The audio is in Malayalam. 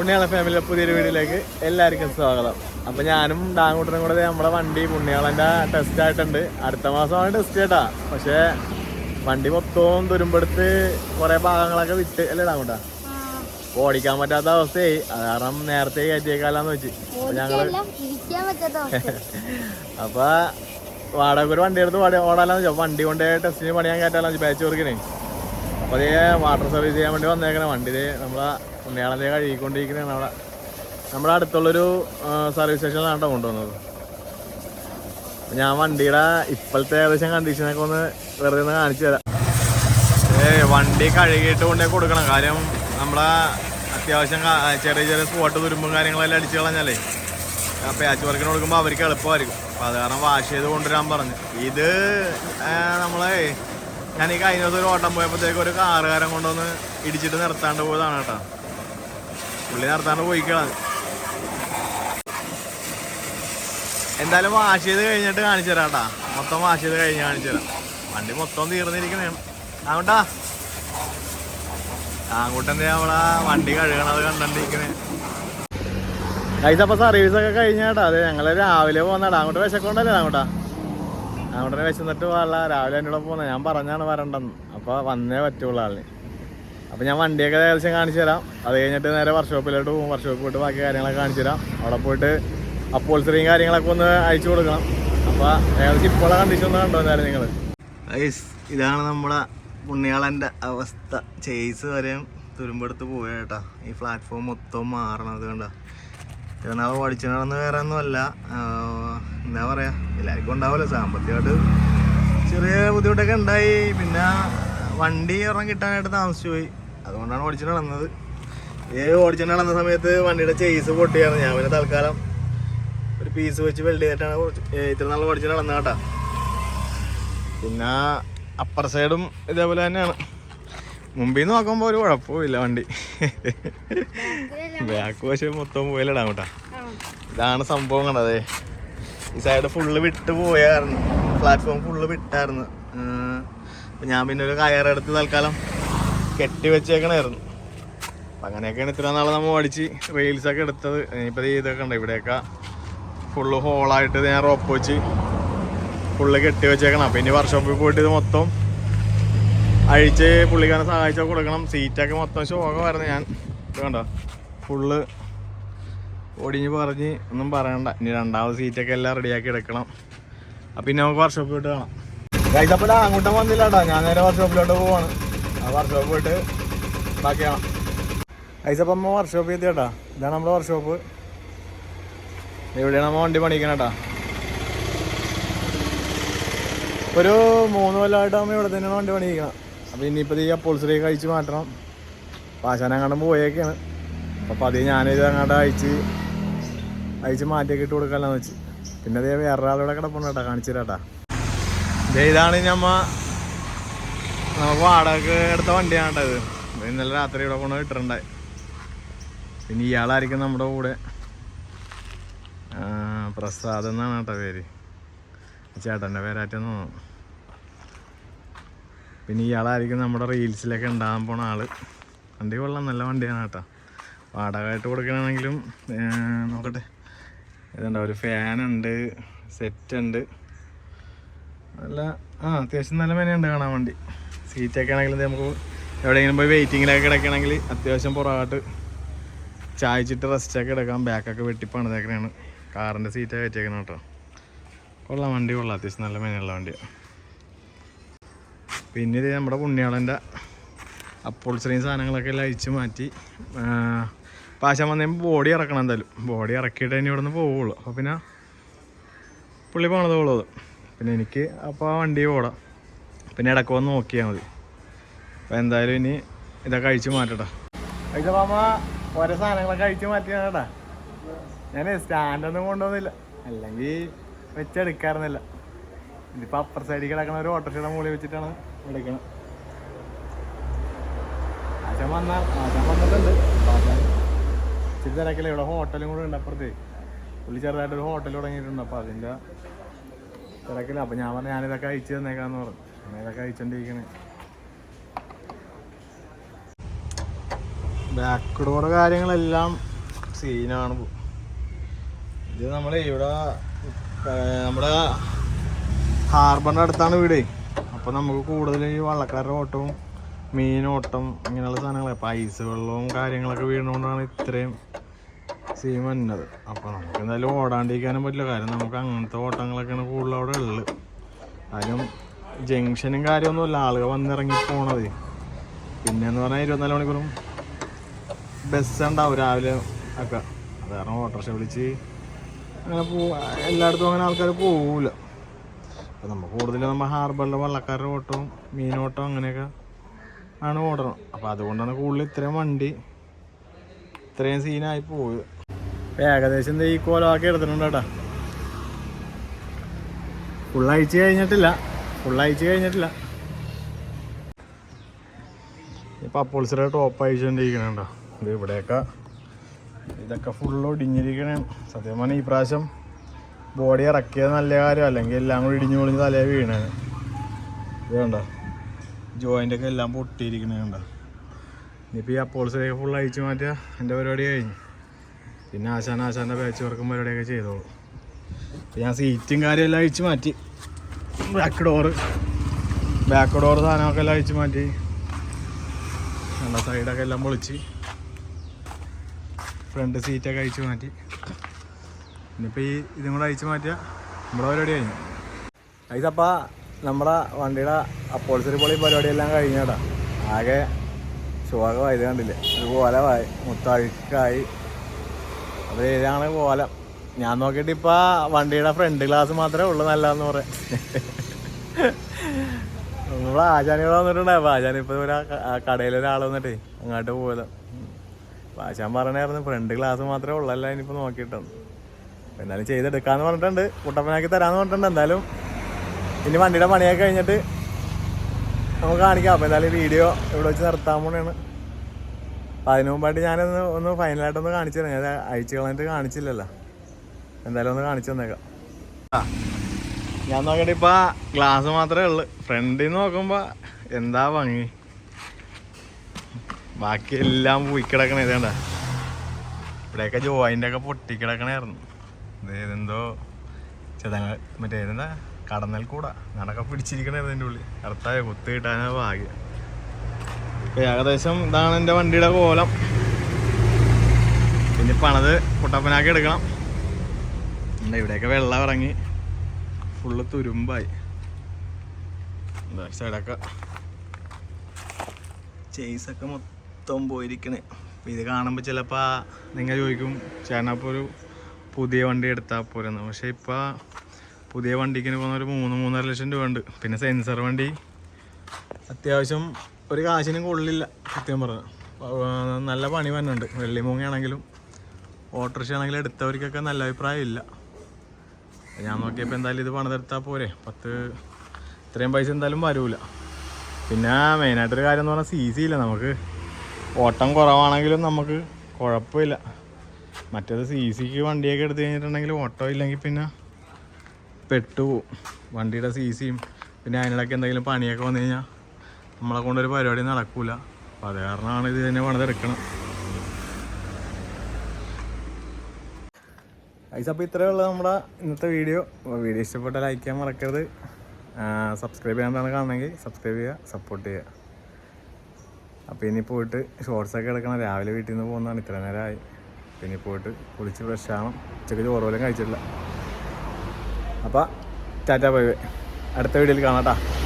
പുണ്യാള ഫാമിലിയിലെ പുതിയൊരു വീഡിയോയിലേക്ക് എല്ലാവർക്കും സ്വാഗതം. അപ്പൊ ഞാനും ഡാങ്കൂട്ടനും കൂടെ നമ്മുടെ വണ്ടി പുണ്യാളന്റെ ടെസ്റ്റ് ആയിട്ടുണ്ട്. അടുത്ത മാസമാണ് ടെസ്റ്റ് കേട്ടാ. പക്ഷേ വണ്ടി മൊത്തവും തുരുമ്പെടുത്ത് കുറേ ഭാഗങ്ങളൊക്കെ വിറ്റ് അല്ലേ ഡാങ്കൂട്ടാ ഓടിക്കാൻ പറ്റാത്ത അവസ്ഥയായി. അത് കാരണം നേരത്തെ കയറ്റിയേക്കാലാന്ന് വെച്ച്. അവസ്ഥ അപ്പൊ വാടക ഒരു വണ്ടി എടുത്ത് ഓടി- ഓടാലാന്ന് വെച്ചാൽ വണ്ടി കൊണ്ട് ടെസ്റ്റിന് പണിയാൻ കയറ്റാലാന്ന് വെച്ചാൽ ബാച്ച് വർക്കിനെ അപ്പൊ അതേ വാട്ടർ സർവീസ് ചെയ്യാൻ വേണ്ടി വന്നേക്കണേ. വണ്ടി നമ്മളെ ഉണ്ണിയാളെ കഴുകിക്കൊണ്ടിരിക്കുന്നതാണ് അവിടെ. നമ്മുടെ അടുത്തുള്ളൊരു സർവീസ് സ്റ്റേഷനിലാണ് കേട്ടോ കൊണ്ടുവന്നത്. ഞാൻ വണ്ടിയുടെ ഇപ്പോഴത്തെ ഏകദേശം കണ്ടീഷനൊക്കെ ഒന്ന് വെറുതെ ഒന്ന് കാണിച്ചു തരാം. ഏ വണ്ടി കഴുകിയിട്ട് കൊണ്ടേ കൊടുക്കണം. കാര്യം നമ്മളെ അത്യാവശ്യം ചെറിയ ചെറിയ സ്പോട്ട് തുരുമ്പും കാര്യങ്ങളെല്ലാം അടിച്ചു കളഞ്ഞാലേ പാച്ച് വർക്കിന് കൊടുക്കുമ്പോൾ അവർക്ക് എളുപ്പമായിരിക്കും. അപ്പം അത് കാരണം വാഷ് ചെയ്ത് കൊണ്ടുവരാൻ പറഞ്ഞു. ഇത് നമ്മളെ ഞാൻ ഈ കഴിഞ്ഞ ദിവസം ഒരു ഓട്ടം പോയപ്പോഴത്തേക്ക് ഒരു കാറുകാരൻ കൊണ്ടുവന്ന് ഇടിച്ചിട്ട് നിർത്താണ്ട് പോയതാണ് കേട്ടോ. പുള്ളി നടത്താണ്ട് പോയിക്കളാണ് എന്തായാലും വാഷ് ചെയ്ത് കഴിഞ്ഞിട്ട് കാണിച്ചു തരാം കേട്ടാ മൊത്തം വാഷ് ചെയ്ത് കഴിഞ്ഞ് കാണിച്ചു തരാം. വണ്ടി മൊത്തം തീർന്നിരിക്കണേ അങ്ങോട്ടാ അങ്ങോട്ടെന്താ നമ്മളാ വണ്ടി കഴുകണത് കണ്ടോണ്ടിരിക്കണേ? കഴിച്ചപ്പോ സർവീസ് ഒക്കെ കഴിഞ്ഞാട്ടാ. അതെ ഞങ്ങൾ രാവിലെ പോന്നാടാ അങ്ങോട്ട് വിശക്കൊണ്ടല്ലേ അങ്ങോട്ടാ അങ്ങോട്ട് വിശന്നിട്ട് പോകാനുള്ള രാവിലെ എന്റെ കൂടെ പോകുന്നത് ഞാൻ പറഞ്ഞാണ് വരണ്ടെന്ന്. അപ്പൊ വന്നേ പറ്റുള്ളൂ ആളിന്. അപ്പൊ ഞാൻ വണ്ടിയൊക്കെ ഏകദേശം കാണിച്ചു തരാം. അത് കഴിഞ്ഞിട്ട് നേരെ വർക്ക്ഷോപ്പിലോട്ട് പോകും. വർക്ക്ഷോപ്പിൽ പോയിട്ട് ബാക്കി കാര്യങ്ങളൊക്കെ കാണിച്ചു തരാം. അവിടെ പോയിട്ട് അപ്പോൾസറിയും കാര്യങ്ങളൊക്കെ ഒന്ന് അയച്ചു കൊടുക്കണം. അപ്പോൾ ഏകദേശം ഇപ്പോഴെ കണ്ടീഷൻ ഒന്ന് കണ്ടോ നിങ്ങൾ ഇതാണ് നമ്മുടെ പുണ്യാളന്റെ അവസ്ഥ. ചേസ് വരെയും തുരുമ്പെടുത്ത് പോയ ഈ പ്ലാറ്റ്ഫോം മൊത്തം മാറണത് കണ്ട. പഠിച്ചു നടന്ന് വേറെ ഒന്നുമല്ല. എന്താ പറയുക എല്ലാവർക്കും ഉണ്ടാവില്ല സാമ്പത്തികമായിട്ട് ചെറിയ ബുദ്ധിമുട്ടൊക്കെ ഉണ്ടായി. പിന്നെ വണ്ടി ഒരെണ്ണം കിട്ടാനായിട്ട് താമസിച്ചു പോയി. അതുകൊണ്ടാണ് ഓടിച്ചു നടന്നത്. ഏ ഓടിച്ചു നടന്ന സമയത്ത് വണ്ടിയുടെ ചേസ് പൊട്ടിയാണ്. ഞാൻ പിന്നെ തൽക്കാലം ഒരു പീസ് വെച്ച് വെൽഡ് ചെയ്തിട്ടാണ് ഇത്ര നാൾ ഓടിച്ചു നടന്നത് കേട്ടാ. പിന്നെ അപ്പർ സൈഡും ഇതേപോലെ തന്നെയാണ്. മുമ്പിൽ നിന്ന് നോക്കുമ്പോൾ ഒരു കുഴപ്പമില്ല വണ്ടി. ബാക്ക് വശം മൊത്തം പോയില്ലടാ കേട്ടാ ഇതാണ് സംഭവം കണ്ടതേ. ഈ സൈഡ് ഫുള്ള് വിട്ട് പോയായിരുന്നു പ്ലാറ്റ്ഫോം ഫുള്ള് വിട്ടായിരുന്നു. ഞാൻ പിന്നെ ഒരു കയറെടുത്ത് തൽക്കാലം കെട്ടി വെച്ചേക്കണായിരുന്നു. അപ്പം അങ്ങനെയൊക്കെയാണ് ഇത്ര നാളെ നമ്മൾ ഓടിച്ച് റീൽസൊക്കെ എടുത്തത്. ഇനിയിപ്പോൾ ഇതൊക്കെ ഉണ്ട്. ഇവിടെയൊക്കെ ഫുള്ള് ഹോളായിട്ട് ഞാൻ റോപ്പ് വെച്ച് ഫുള്ള് കെട്ടി വെച്ചേക്കണം. അപ്പം ഇനി വർക്ക്ഷോപ്പിൽ പോയിട്ട് ഇത് മൊത്തം അഴിച്ച് പുള്ളിക്കാരനെ സഹായിച്ചൊക്കെ കൊടുക്കണം. സീറ്റൊക്കെ മൊത്തം ശോകമായിരുന്നു ഞാൻ. കണ്ടോ? ഫുള്ള് ഒടിഞ്ഞ് പറഞ്ഞ് ഒന്നും പറയണ്ട. ഇനി രണ്ടാമത് സീറ്റൊക്കെ എല്ലാം റെഡിയാക്കി എടുക്കണം. അപ്പം പിന്നെ നമുക്ക് വർക്ക്ഷോപ്പിൽ പോയിട്ട് കാണാം. കഴിച്ചപ്പോൾ അങ്ങോട്ടും വന്നില്ല ഞാൻ നേരെ വർക്ക്ഷോപ്പിലോട്ട് പോവാണ്. ആ വർക്ക്ഷോപ്പ് പോയിട്ട് ബാക്കിയാണ് കഴിച്ചപ്പോൾ അമ്മ വർക്ക്ഷോപ്പിൽ കേട്ടോ ഇതാണ് നമ്മുടെ വർക്ക്ഷോപ്പ് എവിടെയാണ് നമ്മ വണ്ടി പണിക്കണം കേട്ടാ ഒരു മൂന്ന് കൊല്ലമായിട്ട് അമ്മ ഇവിടെ തന്നെയാണ് വണ്ടി പണിയിക്കണം. അപ്പോൾ ഇനിയിപ്പോൾ ഈ അപ്പോൾസറി കഴിച്ച് മാറ്റണം. പാശാനങ്ങാണ്ടും പോയേക്കാണ്. അപ്പോൾ അത് ഞാനിത് അങ്ങോട്ട് അയച്ച് അയച്ച് മാറ്റിയൊക്കെ ഇട്ട് കൊടുക്കാമെന്ന് വെച്ച്. പിന്നെ അതേ വേറൊരാളിവിടെ കിടപ്പുണ്ട് കേട്ടോ. കാണിച്ചു തരാട്ടാ. ഇതാണ് ഞമ്മ നമുക്ക് വാടക എടുത്ത വണ്ടിയാണ് കേട്ടത് ഇത്. ഇത് ഇന്നലെ രാത്രി ഇവിടെ കൊണ്ട് ഇട്ടിട്ടുണ്ടായി പിന്നെ ഇയാളായിരിക്കും നമ്മുടെ കൂടെ. പ്രസാദ് എന്നാണ് കേട്ടോ പേര്. ചേട്ടന്റെ പേരാറ്റെന്ന് തോന്നുന്നു. പിന്നെ ഇയാളായിരിക്കും നമ്മുടെ റീൽസിലൊക്കെ ഉണ്ടാകാൻ പോണ ആൾ. വണ്ടി കൊള്ളാം നല്ല വണ്ടിയാണ് കേട്ടോ. വാടകമായിട്ട് കൊടുക്കണമെങ്കിലും നോക്കട്ടെ. ഇതുണ്ടോ ഒരു ഫാനുണ്ട് സെറ്റ് ഉണ്ട്. നല്ല ആ അത്യാവശ്യം നല്ല മെനയുണ്ട് കാണാൻ വേണ്ടി. സീറ്റൊക്കെ ആണെങ്കിൽ നമുക്ക് എവിടെയെങ്കിലും പോയി വെയിറ്റിങ്ങിലൊക്കെ കിടക്കണമെങ്കിൽ അത്യാവശ്യം പുറകോട്ട് ചായച്ചിട്ട് റെസ്റ്റൊക്കെ എടുക്കാം. ബാക്കൊക്കെ വെട്ടിപ്പണിതേക്കണയാണ് കാറിന്റെ സീറ്റൊക്കെ വെച്ചേക്കണം കേട്ടോ. കൊള്ളാം വണ്ടി കൊള്ളാം. അത്യാവശ്യം നല്ല മെനയുള്ള വണ്ടിയാണ് പിന്നെ ഇത് നമ്മുടെ പുണ്യാളന്റെ അപ്പോൾസറിയും സാധനങ്ങളൊക്കെ എല്ലാം അഴിച്ച് മാറ്റി. പാശം പാശം കഴിയുമ്പോൾ ബോഡി ഇറക്കണം എന്തായാലും. ബോഡി ഇറക്കിയിട്ട് ഇനി ഇവിടെ നിന്ന് പോവുള്ളൂ. അപ്പോൾ പിന്നെ പുള്ളി പോണതോളൂ അത്. പിന്നെ എനിക്ക് അപ്പോൾ ആ വണ്ടി ഓടാം. പിന്നെ ഇടയ്ക്ക് വന്ന് നോക്കിയാൽ മതി. അപ്പോൾ എന്തായാലും ഇനി ഇതൊക്കെ അഴിച്ച് മാറ്റട്ടെ. അഴിച്ച അമ്മ ഓരോ സാധനങ്ങളൊക്കെ അഴിച്ച് മാറ്റിയാണ് കേട്ടാ ഞാൻ സ്റ്റാൻഡൊന്നും കൊണ്ടുവന്നില്ല. അല്ലെങ്കിൽ വെച്ചെടുക്കാറുന്നില്ല ഇതിപ്പോൾ അപ്പർ സൈഡിൽ കിടക്കണ ഒരു ഓട്ടോറിക്ഷയുടെ മുകളിൽ വെച്ചിട്ടാണ് എടുക്കണം ആശാൻ വന്ന ആശാൻ വന്നിട്ടുണ്ട്. ഇച്ചിരി തിരക്കില്ല ഇവിടെ ഹോട്ടലും കൂടെ ഉണ്ട് അപ്പുറത്ത്. പുള്ളി ചെറുതായിട്ടൊരു ഹോട്ടൽ തുടങ്ങിയിട്ടുണ്ട്. അപ്പോൾ അതിന്റെ തിരക്കില്ല അപ്പോൾ ഞാൻ പറഞ്ഞു ഞാനിതൊക്കെ അയച്ചു തന്നേക്കാന്ന് പറഞ്ഞു. അങ്ങനെ ഇതൊക്കെ അയച്ചോണ്ടിരിക്കണേ ബാക്ക് ഡോർ കാര്യങ്ങളെല്ലാം സീനാണ്. ഇത് നമ്മളെ ഇവിടെ നമ്മുടെ ഹാർബറിന്റെ അടുത്താണ് വീട്. അപ്പോൾ നമുക്ക് കൂടുതൽ ഈ വള്ളക്കാരുടെ ഓട്ടവും മീനോട്ടം ഇങ്ങനെയുള്ള സാധനങ്ങളെ പൈസ വെള്ളവും കാര്യങ്ങളൊക്കെ വീണുകൊണ്ടാണ് ഇത്രയും വന്നത് അപ്പോൾ നമുക്ക് എന്തായാലും ഓടാണ്ടിരിക്കാനും പറ്റില്ല. കാരണം നമുക്ക് അങ്ങനത്തെ ഓട്ടങ്ങളൊക്കെയാണ് കൂടുതൽ അവിടെ ഉള്ളത്. അതിനും ജംഗ്ഷനും കാര്യമൊന്നുമില്ല. ആളുകൾ വന്നിറങ്ങി പോണത്. പിന്നെന്ന് പറഞ്ഞാൽ ഇരുപത്തിനാല് മണിക്കൂറും ബസ് ഉണ്ടാവും രാവിലെ ഒക്കെ. അത് കാരണം ഓട്ടോറിക്ഷ വിളിച്ച് അങ്ങനെ പോ എല്ലായിടത്തും അങ്ങനെ ആൾക്കാർ പോവില്ല അപ്പോൾ നമുക്ക് കൂടുതലും നമ്മൾ ഹാർബറിലെ വള്ളക്കാരുടെ ഓട്ടവും മീനോട്ടവും അങ്ങനെയൊക്കെ ആണ് ഓടണം. അപ്പോൾ അതുകൊണ്ടാണ് കൂടുതൽ ഇത്രയും വണ്ടി ഇത്രയും സീനായി പോയത് ഇപ്പം ഏകദേശം ദേ ഈ കോലമാക്കി എടുത്തിട്ടുണ്ട് കേട്ടാ. ഫുൾ അയച്ചു കഴിഞ്ഞിട്ടില്ല. ഫുൾ അയച്ചു കഴിഞ്ഞിട്ടില്ല. ഇപ്പൊ അപ്പോൾസറ ടോപ്പ് അയച്ചുകൊണ്ടിരിക്കണുണ്ടോ ഇത് ഇവിടെയൊക്കെ ഇതൊക്കെ ഫുള്ള് ഒടിഞ്ഞിരിക്കണേ സത്യം പറഞ്ഞാൽ ഈ പ്രാവശ്യം ബോഡി ഇറക്കിയത് നല്ല കാര്യം അല്ലെങ്കിൽ എല്ലാം കൂടി ഇടിഞ്ഞു പൊളിഞ്ഞ് തലേ വീണേ ഇത് കണ്ടോ? ജോയിന്റൊക്കെ എല്ലാം പൊട്ടിയിരിക്കണേ കണ്ടോ? ഇനിയിപ്പോൾ ഈ അപ്പോൾസിലേക്ക് ഫുൾ അഴിച്ചു മാറ്റുക എന്റെ പരിപാടി കഴിഞ്ഞു. പിന്നെ ആശാൻ ആശാന്റെ പാച്ച് വർക്കും പരിപാടിയൊക്കെ ചെയ്തോളൂ. ഇപ്പം ഞാൻ സീറ്റും കാര്യമെല്ലാം അഴിച്ച് മാറ്റി. ബാക്ക് ഡോറ് ബാക്ക് ഡോർ സാധനമൊക്കെ എല്ലാം അഴിച്ച് മാറ്റി. നല്ല സൈഡൊക്കെ എല്ലാം പൊളിച്ച്. ഫ്രണ്ട് സീറ്റൊക്കെ അഴിച്ചു മാറ്റി. ഇനിയിപ്പോൾ ഈ ഇതും കൂടെ അഴിച്ച് മാറ്റിയാൽ നമ്മുടെ പരിപാടി കഴിഞ്ഞു. ഐസപ്പാ നമ്മുടെ വണ്ടിയുടെ അപ്പോൾസറി പൊളി പരിപാടിയെല്ലാം കഴിഞ്ഞാടാ ആകെ ശോകമായത് കണ്ടില്ലേ? ഒരു കോലമായി മുത്തഴുക്കായി അപ്പോൾ ഇതാണ് കോലം ഞാൻ നോക്കിയിട്ട് ഇപ്പൊ വണ്ടിയുടെ ഫ്രണ്ട് ഗ്ലാസ് മാത്രമേ ഉള്ളൂ നല്ലതെന്ന് പറയാം. നമ്മൾ വന്നിട്ടുണ്ട് വന്നിട്ടുണ്ടായപ്പോൾ ആചാനി ഇപ്പോൾ ഒരു കടയിൽ ഒരാൾ വന്നിട്ടേ അങ്ങോട്ട് പോകലോ അപ്പോൾ ആശാൻ പറഞ്ഞായിരുന്നു ഫ്രണ്ട് ഗ്ലാസ് മാത്രമേ ഉള്ളല്ല ഇനിയിപ്പോൾ നോക്കിയിട്ടുണ്ട് എന്നാലും ചെയ്തെടുക്കാന്ന് പറഞ്ഞിട്ടുണ്ട്. കുട്ടപ്പനാക്കി തരാന്ന് പറഞ്ഞിട്ടുണ്ട്. എന്തായാലും ഇനി വണ്ടിയുടെ പണിയൊക്കെ കഴിഞ്ഞിട്ട് നമുക്ക് കാണിക്കാം. എന്തായാലും വീഡിയോ ഇവിടെ വെച്ച് നിർത്താൻ പോണെയാണ് അപ്പോൾ അതിനു മുമ്പായിട്ട് ഞാനൊന്ന് ഒന്ന് ഫൈനലായിട്ടൊന്ന് കാണിച്ചു തരാം. ഞാൻ അയച്ചു കളഞ്ഞിട്ട് കാണിച്ചില്ലല്ലോ. എന്തായാലും ഒന്ന് കാണിച്ചു തന്നേക്കാം. ഞാൻ നോക്കട്ടെ ഇപ്പം ഗ്ലാസ് മാത്രമേ ഉള്ളൂ. ഫ്രണ്ടിൽ നിന്ന് നോക്കുമ്പോൾ എന്താ ഭംഗി? ബാക്കി എല്ലാം പോയി കിടക്കണേ ഇതേണ്ട. ഇവിടെയൊക്കെ ജോയിന്റെ ഒക്കെ പൊട്ടിക്കിടക്കണായിരുന്നു. ഇത് എന്തോ ചെതങ്ങൾ മറ്റേ എന്താ കടന്നൽ കൂടാ. നടക്ക പിടിച്ചിരിക്കണായിരുന്നു എന്റെ ഉള്ളിൽ. കറുത്തായ കുത്ത് കിട്ടാനാ ഭാഗ്യം. ഏകദേശം ഇതാണ് എന്റെ വണ്ടിയുടെ കോലം. പിന്നെ പണത് കുട്ടപ്പനാക്കി എടുക്കണം. എന്താ ഇവിടെയൊക്കെ വെള്ളം ഇറങ്ങി. ഫുള്ള് തുരുമ്പായി. സൈഡൊക്കെ ചേസൊക്കെ മൊത്തം പോയിരിക്കണേ. അപ്പം ഇത് കാണുമ്പോൾ ചിലപ്പോൾ നിങ്ങൾ ചോദിക്കും ചേട്ടനപ്പോൾ ഒരു പുതിയ വണ്ടി എടുത്താൽ പോരെന്ന്. പക്ഷേ ഇപ്പോൾ പുതിയ വണ്ടിക്ക് പോകുന്ന ഒരു മൂന്ന് മൂന്നര ലക്ഷം രൂപ ഉണ്ട്. പിന്നെ സെൻസർ വണ്ടി അത്യാവശ്യം ഒരു കാശിനും കൊള്ളില്ല സത്യം പറഞ്ഞു. നല്ല പണി വന്നുണ്ട് വെള്ളിമൂങ്ങയാണെങ്കിലും ഓട്ടോറിക്ഷ ആണെങ്കിലും എടുത്തവർക്കൊക്കെ നല്ല അഭിപ്രായമില്ല ഞാൻ നോക്കിയപ്പോൾ എന്തായാലും ഇത് പണിതെടുത്താൽ പോരെ. പത്ത് ഇത്രയും പൈസ എന്തായാലും വരൂല. പിന്നെ മെയിനായിട്ടൊരു കാര്യം എന്ന് പറഞ്ഞാൽ സി സി ഇല്ല. നമുക്ക് ഓട്ടം കുറവാണെങ്കിലും നമുക്ക് കുഴപ്പമില്ല. മറ്റേത് സി സിക്ക് വണ്ടിയൊക്കെ എടുത്തു കഴിഞ്ഞിട്ടുണ്ടെങ്കിൽ ഓട്ടോ ഇല്ലെങ്കിൽ പിന്നെ പെട്ടുപോകും വണ്ടിയുടെ സി സിയും പിന്നെ അതിനിടയ്ക്ക് എന്തെങ്കിലും പണിയൊക്കെ വന്നു കഴിഞ്ഞാൽ നമ്മളെ കൊണ്ടൊരു പരിപാടി നടക്കൂല. അപ്പം അത് കാരണമാണ് ഇത് തന്നെ പണിതെടുക്കണം ഐസ് അപ്പോൾ ഇത്രയേ ഉള്ളൂ നമ്മുടെ ഇന്നത്തെ വീഡിയോ. വീഡിയോ ഇഷ്ടപ്പെട്ടാൽ ലൈക്ക് ചെയ്യാൻ മറക്കരുത്. സബ്സ്ക്രൈബ് ചെയ്യാണ്ടാണ് കാണണമെങ്കിൽ സബ്സ്ക്രൈബ് ചെയ്യുക സപ്പോർട്ട് ചെയ്യുക. അപ്പോൾ ഇനി പോയിട്ട് ഷോർട്സ് ഒക്കെ എടുക്കണം. രാവിലെ വീട്ടിൽ നിന്ന് പോകുന്നതാണ്. ഇത്ര നേരമായി. പിന്നെ പോയിട്ട് കുളിച്ച് ഫ്രഷ് ആവണം. ഉച്ചയ്ക്ക് ചോറ് പോലും കഴിച്ചിട്ടില്ല. അപ്പോൾ ടാറ്റ ബൈ ബൈ. അടുത്ത വീഡിയോയിൽ കാണാം